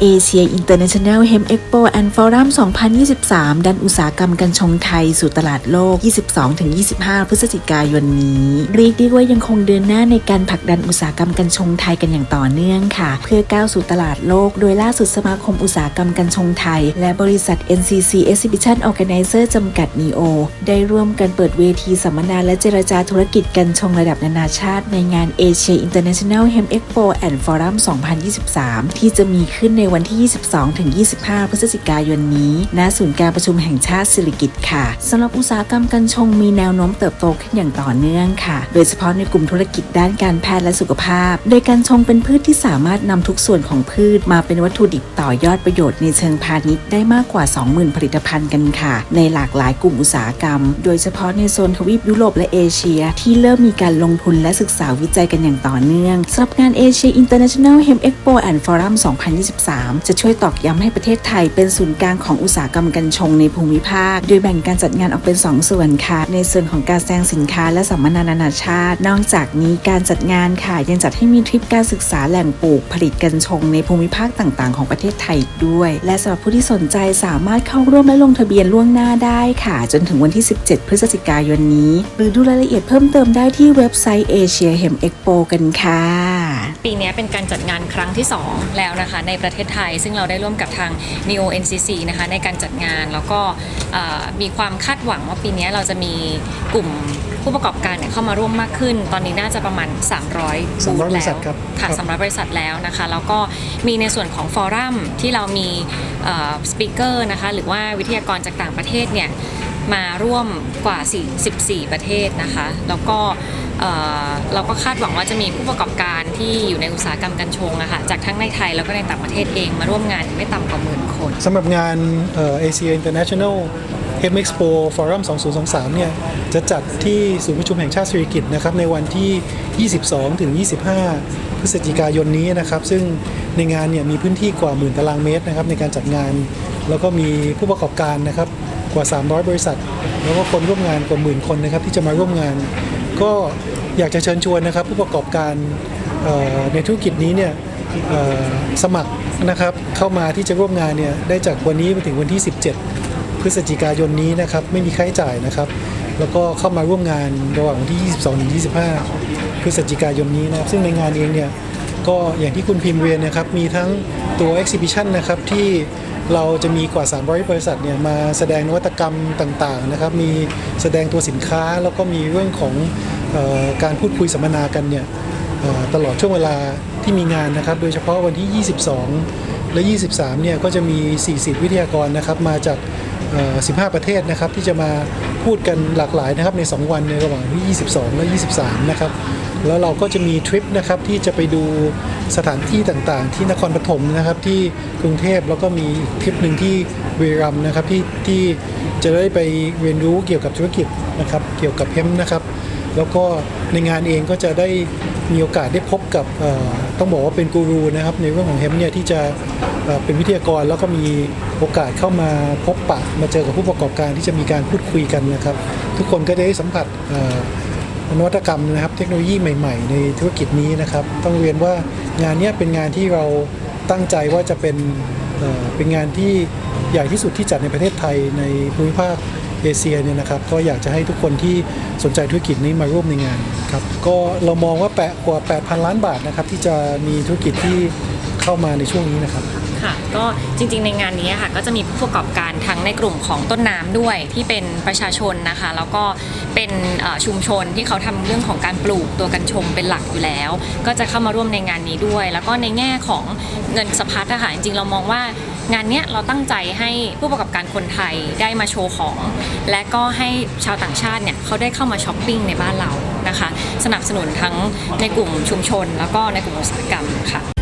Asia International Hemp Expo and Forum 2023 ดันอุตสาหกรรมกัญชงไทย สู่ตลาดโลก 22-25 พฤศจิกายนนี้ เรียกได้ว่ายังคงเดินหน้าในการผลักดันอุตสาหกรรมกัญชงไทยกันอย่างต่อเนื่องค่ะ เพื่อก้าวสู่ตลาดโลก โดยล่าสุดสมาคมอุตสาหกรรมกัญชงไทย และบริษัท NCC Exhibition Organizer จำกัด NEO ได้ร่วมกันเปิดเวทีสัมมนาและเจรจาธุรกิจกัญชงระดับนานาชาติ ในงาน Asia International Hemp Expo and Forum 2023 ที่จะมีขึ้นในวันที่ 22-25 พฤศจิกายนนี้ ณ ศูนย์การประชุมแห่งชาติสิริกิติ์ค่ะสำหรับอุตสาหกรรมกัญชงมีแนวโน้มเติบโตขึ้นอย่างต่อเนื่องค่ะ โดยเฉพาะในกลุ่มธุรกิจด้านการแพทย์และสุขภาพ โดยกัญชงเป็นพืชที่สามารถนำทุกส่วนของพืชมาเป็นวัตถุดิบต่อยอดประโยชน์ในเชิงพาณิชย์ได้มากกว่า 20,000 ผลิตภัณฑ์กันค่ะ ในหลากหลายกลุ่มอุตสาหกรรม โดยเฉพาะในโซนทวีปยุโรปและเอเชีย ที่เริ่มมีการลงทุนและศึกษาวิจัยกันอย่างต่อเนื่องสำหรับงาน Asia International Hemp Expo and Forum 2023จะช่วยตอกย้ำให้ประเทศไทยเป็นศูนย์กลางของอุตสาหกรรมกัญชงในภูมิภาค โดยแบ่งการจัดงานออกเป็น 2 ส่วนค่ะ ในส่วนของการแสดงสินค้าและสัมมนานานาชาติ นอกจากนี้การจัดงานค่ะ ยังจัดให้มีทริปการศึกษาแหล่งปลูกผลิตกัญชงในภูมิภาคต่างๆ ของประเทศไทยด้วย และสำหรับผู้ที่สนใจสามารถเข้าร่วมและลงทะเบียนล่วงหน้าได้ค่ะ จนถึงวันที่ 17 พฤศจิกายนนี้ หรือดูรายละเอียดเพิ่มเติมได้ที่เว็บไซต์ Asia Hem Expo กันค่ะ ปีนี้เป็นการจัดงานครั้งที่ 2 แล้วนะคะ ในประเทศไทย ซึ่งเราได้ร่วมกับทาง Neo NCC นะคะในการจัดงาน แล้วก็เอ่อมีความคาดหวังว่าปีนี้เราจะมีกลุ่มผู้ประกอบการเนี่ยเข้ามาร่วมมากขึ้น ตอนนี้น่าจะประมาณ 300 300บูธบริแล้ษัวทครับค่ะครับสำหรับบริษัทแล้วนะคะ แล้วก็มีในส่วนของฟอรัมที่เรามีสปีกเกอร์นะคะ หรือว่าวิทยากรจากต่างประเทศเนี่ยมาร่วมกว่า14ประเทศนะคะ แล้วก็เอ่อ เราก็คาดหวังว่าจะมีผู้ประกอบการที่อยู่ในอุตสาหกรรมกัญชงอะค่ะจากทั้งในไทยแล้วก็ในต่างประเทศเองมาร่วมงานไม่ต่ำกว่าหมื่นคนสำหรับงานเอเชียอ Asia International Hem Expo Forum 2023 เนี่ย จะจัดที่ศูนย์ประชุมแห่งชาติสิริกิตนะครับ ในวันที่ 22 ถึง 25 พฤศจิกายนนี้นะครับ ซึ่งในงานเนี่ยมีพื้นที่กว่าหมื่นตารางเมตรนะครับ ในการจัดงาน แล้วก็มีผู้ประกอบการนะครับ กว่า 300 บริษัท แล้วก็คนร่วมงานกว่าหมื่นคนนะครับ ที่จะมาร่วมงาน ก็อยากจะเชิญชวนนะครับ ผู้ประกอบการในธุรกิจนี้เนี่ยสมัครนะครับเข้ามาที่จะร่วมงานเนี่ยได้จากวันนี้ไปถึงวันที่ 17 พฤศจิกายนนี้นะครับไม่มีค่าใช้จ่ายนะครับ แล้วก็เข้ามาร่วมงานระหว่างวันที่ 22ถึง25 พฤศจิกายนนี้นะครับ ซึ่งในงานเองเนี่ยก็อย่างที่คุณพิมพ์เรียนนะครับมีทั้งตัว exhibition นะครับที่ เราจะมีกว่า 300 บริษัทเนี่ยมาแสดงนวัตกรรมต่างๆนะครับ มีแสดงตัวสินค้าแล้วก็มีเรื่องของออการพูดคุยสัมมนากันเนี่ยตลอดช่วงเวลาที่มีงานนะครับ โดยเฉพาะวันที่ 22 และ 23 เนี่ยก็จะมี 40 วิทยากรนะครับมาจาก 15 ประเทศนะครับที่จะมาพูดกันหลากหลายนะครับใน 2 วันในระหว่างที่ 22 และ 23 นะครับแล้วเราก็จะมีทริปนะครับที่จะไปดูสถานที่ต่างๆ ที่นครปฐมนะครับที่กรุงเทพแล้วก็มีทริปหนึ่งที่บุรีรัมนะครับที่ที่จะได้ไปเรียนรู้เกี่ยวกับธุรกิจนะครับเกี่ยวกับเฮมนะครับ แล้วก็ในงานเองก็จะได้มีโอกาสได้พบกับต้องบอกว่าเป็นกูรูนะครับในเรื่องของเฮมเนี่ยที่จะ เป็นวิทยากรแล้วก็มีโอกาสเข้ามาพบปะมาเจอกับผู้ประกอบการที่จะมีการพูดคุยกันนะครับ ทุกคนก็ได้สัมผัสนวัตกรรมนะครับ เทคโนโลยีใหม่ ๆ ในธุรกิจนี้นะครับ ต้องเรียนว่างานนี้เป็นงานที่เราตั้งใจว่าจะเป็นเเป็นงานที่ใหญ่ที่สุดที่จัดในประเทศไทยในภูมิภาคเอเชียเนี่ยนะครับก็อยากจะให้ทุกคนที่สนใจธุรกิจนี้มาร่วมในงานครับก็เรามองว่าแปะกว่า 8,000 ล้านบาทนะครับที่จะมีธุรกิจที่เข้ามาในช่วงนี้นะครับ ค่ะ ก็จริงๆในงานนี้ค่ะก็จะมีผู้ประกอบการทั้งในกลุ่มของต้นน้ำด้วยที่เป็นประชาชนนะคะ แล้วก็เป็นชุมชนที่เขาทำเรื่องของการปลูกตัวกัญชงเป็นหลักอยู่แล้ว ก็จะเข้ามาร่วมในงานนี้ด้วย แล้วก็ในแง่ของเงินสะพัดอะค่ะจริงๆเรามองว่างานนี้เราตั้งใจให้ผู้ประกอบการคนไทยได้มาโชว์ของ และก็ให้ชาวต่างชาติเนี่ยเขาได้เข้ามาช้อปปิ้งในบ้านเรานะคะ สนับสนุนทั้งในกลุ่มชุมชน แล้วก็ในกลุ่มอุตสาหกรรมค่ะ